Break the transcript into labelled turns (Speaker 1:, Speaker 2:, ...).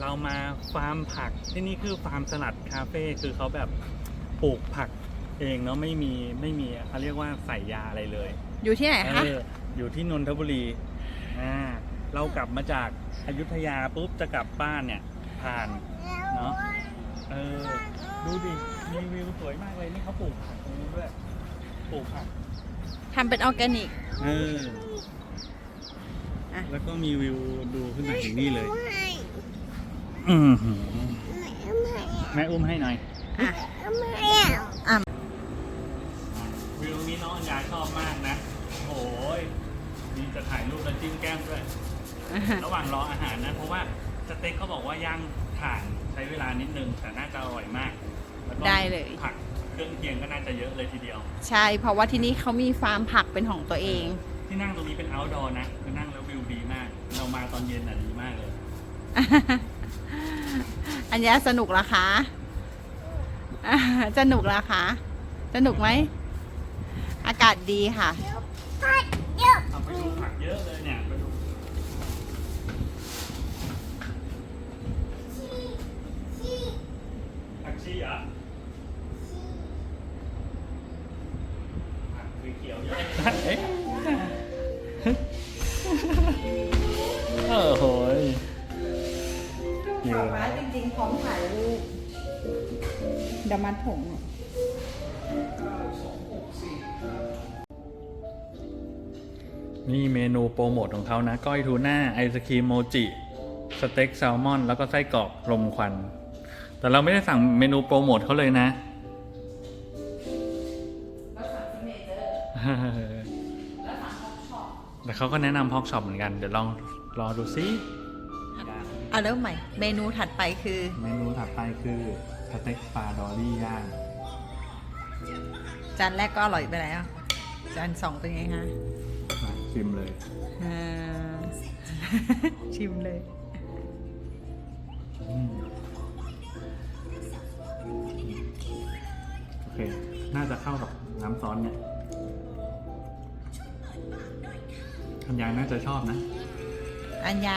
Speaker 1: เรามาฟาร์มผักที่นี่คือฟาร์มสลัดคาเฟ่คือเขาแบบปลูกผักเองเนาะไม่มีไม่มีเขาเรียกว่าใส่ยาอะไรเลย
Speaker 2: อยู่ที่ไหนคะ
Speaker 1: เอออยู่ที่นนทบุรีอ่าเรากลับมาจากอยุธยาปุ๊บจะกลับบ้านเนี่ยผ่านเนอะเออดูดิมีวิวสวยมากเลยนี่เขาปลูกผักตรงนี้ด้วยปลูกผัก
Speaker 2: ทำเป็นออร์แกนิก
Speaker 1: เออ
Speaker 2: อะ
Speaker 1: แล้วก็มีวิวดูขึ้นมาถึงนี่เลย อือหือแม่อุ้มให้หน่อย
Speaker 2: อะอะ
Speaker 1: วิวนี้น้องอัญญาชอบมากนะโอ้ยมีจะถ่ายรูปแล้วจิ้มแก้มด้วย ระหว่างรออาหารนะ เพราะว่าสเต็กเขาบอกว่าย่างถ่านใช้เวลานิดนึง แต่น่าจะอร่อยมาก แล้วก็
Speaker 2: ได้เลย
Speaker 1: ผักเครื่องเคียงก็น่าจะเยอะเลยทีเดียว
Speaker 2: ใช่ เพราะว่าที่นี่เขามีฟาร์มผักเป็นของตัวเอง
Speaker 1: ที่นั่งตรงนี้เป็น outdoor นะคือนั่งแล้ววิวดีมาก เรามาตอนเย็นอะดีมากเลย
Speaker 2: อันนี้สนุกละคะอ่าสนุกละคะสนุกไหม อากาศดีค่ะ
Speaker 1: เอาไปดูผักเยอะเลยเนี่ยไปดูผักชีเหรอผักสีเขียวเยอะ เอ๊ะเออโห ยเยอะ
Speaker 2: ฟ้าจริงๆพร้อมถ่ายรูปเดี๋ยวมัดผม
Speaker 1: นี่เมนูโปรโมทของเขานะ ก้อยทูน่า ไอศครีมโมจิ สเต็กแซลมอน แล้วก็ไส้กรอกลมควัน แต่เราไม่ได้สั่งเมนูโปรโมทเขาเลยนะแต่เขาก็แนะนำฮอกช็อปเหมือนกัน เดี๋ยวลองรอดูซิ
Speaker 2: เอาเริ่มใหม่ เมนูถัดไปคือ
Speaker 1: เมนูถัดไปคือสเต็กปลาดอรี่ย่าง
Speaker 2: จานแรกก็อร่อยไปแล้ว จานสองเป็นไงคะ
Speaker 1: มาชิมเลย
Speaker 2: อ่า ชิมเลย
Speaker 1: อืมโอเค น่าจะเข้ากับน้ำซอสเนี่ยอันยางน่าจะชอบนะ
Speaker 2: อัญญา